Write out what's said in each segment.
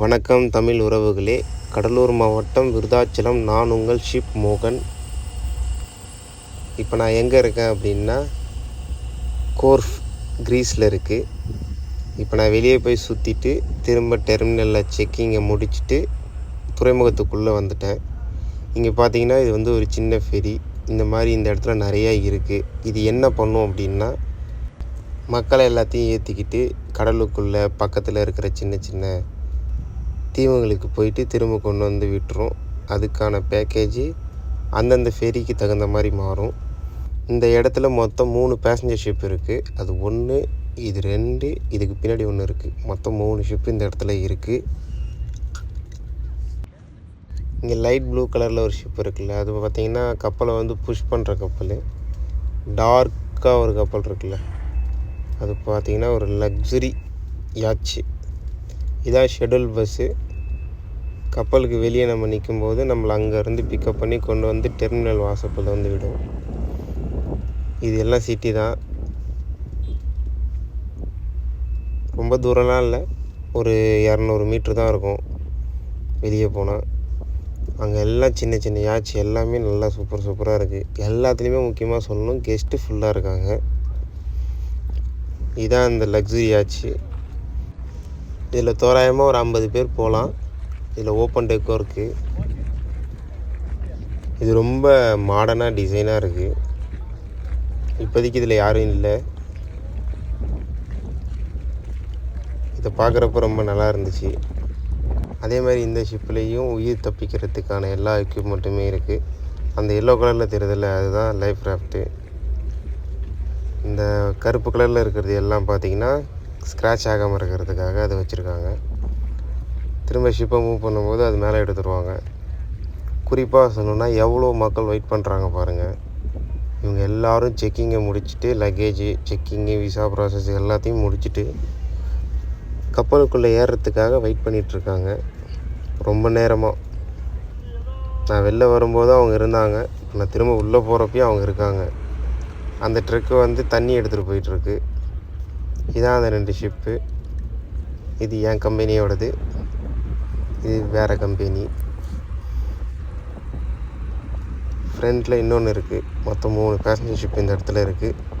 வணக்கம் தமிழ் உறவுகளே. கடலூர் மாவட்டம் விருதாச்சலம். நான் உங்கள் ஷிப் மோகன். இப்போ நான் எங்கே இருக்கேன் அப்படின்னா கோர்ஃப் கிரீஸில் இருக்குது இப்போ நான் வெளியே போய் சுற்றிட்டு திரும்ப டெர்மினலில் செக்கிங்கை முடிச்சுட்டு துறைமுகத்துக்குள்ளே வந்துட்டேன். இங்கே பார்த்தீங்கன்னா இது வந்து ஒரு சின்ன ஃபெரி. இந்த மாதிரி இந்த இடத்துல நிறையா இருக்குது இது என்ன பண்ணும் அப்படின்னா மக்களை எல்லாத்தையும் ஏற்றிக்கிட்டு கடலுக்குள்ளே பக்கத்தில் இருக்கிற சின்ன சின்ன தீவுங்களுக்கு போயிட்டு திரும்ப கொண்டு வந்து விட்டுரும். அதுக்கான பேக்கேஜி அந்தந்த ஃபெரிக்கு தகுந்த மாதிரி மாறும். இந்த இடத்துல மொத்தம் மூணு பேசஞ்சர் ஷிப் இருக்குது அது ஒன்று இது ரெண்டு இதுக்கு பின்னாடி ஒன்று இருக்குது மொத்தம் மூணு ஷிப் இந்த இடத்துல இருக்குது இங்கே லைட் ப்ளூ கலரில் ஒரு ஷிப் இருக்குல்ல அது பார்த்திங்கன்னா கப்பலை வந்து புஷ் பண்ணுற கப்பல். டார்க்காக ஒரு கப்பல் இருக்குல்ல அது பார்த்திங்கன்னா ஒரு லக்ஸுரி யாச்சு இதான் ஷெடியூல் பஸ்ஸு கப்பலுக்கு வெளியே நம்ம நிற்கும்போது நம்மளை அங்கேருந்து பிக்கப் பண்ணி கொண்டு வந்து டெர்மினல் வாசப்பில் வந்து விடும் இது எல்லாம் சிட்டி தான். ரொம்ப தூரம்லாம் இல்லை. ஒரு இரநூறு மீட்ரு தான் இருக்கும் வெளியே போனால் அங்கே எல்லாம் சின்ன சின்ன யாட்சி எல்லாமே நல்லா சூப்பர் சூப்பராக இருக்குது எல்லாத்துலேயுமே முக்கியமாக சொல்லணும் கெஸ்ட்டு ஃபுல்லாக இருக்காங்க. இதான் அந்த லக்ஸுரி ஆச்சு இதில் தோராயமாக ஒரு ஐம்பது பேர் போகலாம். இதில் ஓப்பன் டெக்கும் இருக்குது இது ரொம்ப மாடர்னாக டிசைனாக இருக்குது இப்போதைக்கு இதில் யாரும் இல்லை. இதை பார்க்குறப்ப ரொம்ப நல்லா இருந்துச்சு. அதே மாதிரி இந்த ஷிப்லேயும் உயிர் தப்பிக்கிறதுக்கான எல்லா எக்யூப்மெண்ட்டுமே இருக்குது அந்த எல்லோ கலரில் தெரியுதில்ல அதுதான் லைஃப் ராஃப்ட்டு இந்த கருப்பு கலரில் இருக்கிறது எல்லாம் பார்த்திங்கன்னா ஸ்க்ராட்ச் ஆகாமல் இருக்கிறதுக்காக அதை வச்சுருக்காங்க. திரும்ப ஷிப்பை மூவ் பண்ணும்போது அது மேலே எடுத்துருவாங்க. குறிப்பாக சொல்லணுன்னா எவ்வளோ மக்கள் வெயிட் பண்ணுறாங்க பாருங்கள் இவங்க எல்லோரும் செக்கிங்கை முடிச்சுட்டு லக்கேஜு செக்கிங்கு விசா ப்ராசஸ் எல்லாத்தையும் முடிச்சுட்டு கப்பலுக்குள்ளே ஏறுறதுக்காக வெயிட் பண்ணிகிட்ருக்காங்க ரொம்ப நேரமாக நான் வெளில வரும்போது அவங்க இருந்தாங்க. நான் திரும்ப உள்ளே போகிறப்பையும் அவங்க இருக்காங்க. அந்த ட்ரக்கு வந்து தண்ணி எடுத்துகிட்டு போயிட்டுருக்கு இதான் அந்த ரெண்டு ஷிப்பு இது என் கம்பெனியோடது இது வேறு கம்பெனி ஃப்ரண்ட்டில் இன்னொன்று இருக்குது மொத்தம் மூணு பேசஞ்சர் ஷிப் இந்த இடத்துல இருக்குது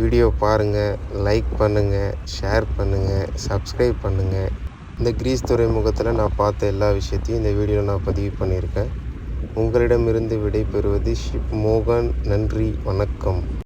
வீடியோ பாருங்கள் லைக் பண்ணுங்கள் ஷேர் பண்ணுங்கள் சப்ஸ்கிரைப் பண்ணுங்கள் இந்த கிரீஸ் துறைமுகத்தில் நான் பார்த்த எல்லா விஷயத்தையும் இந்த வீடியோவில் நான் பதிவு பண்ணியிருக்கேன். உங்களிடமிருந்து விடைபெறுவது ஷிப் மோகன். நன்றி வணக்கம்.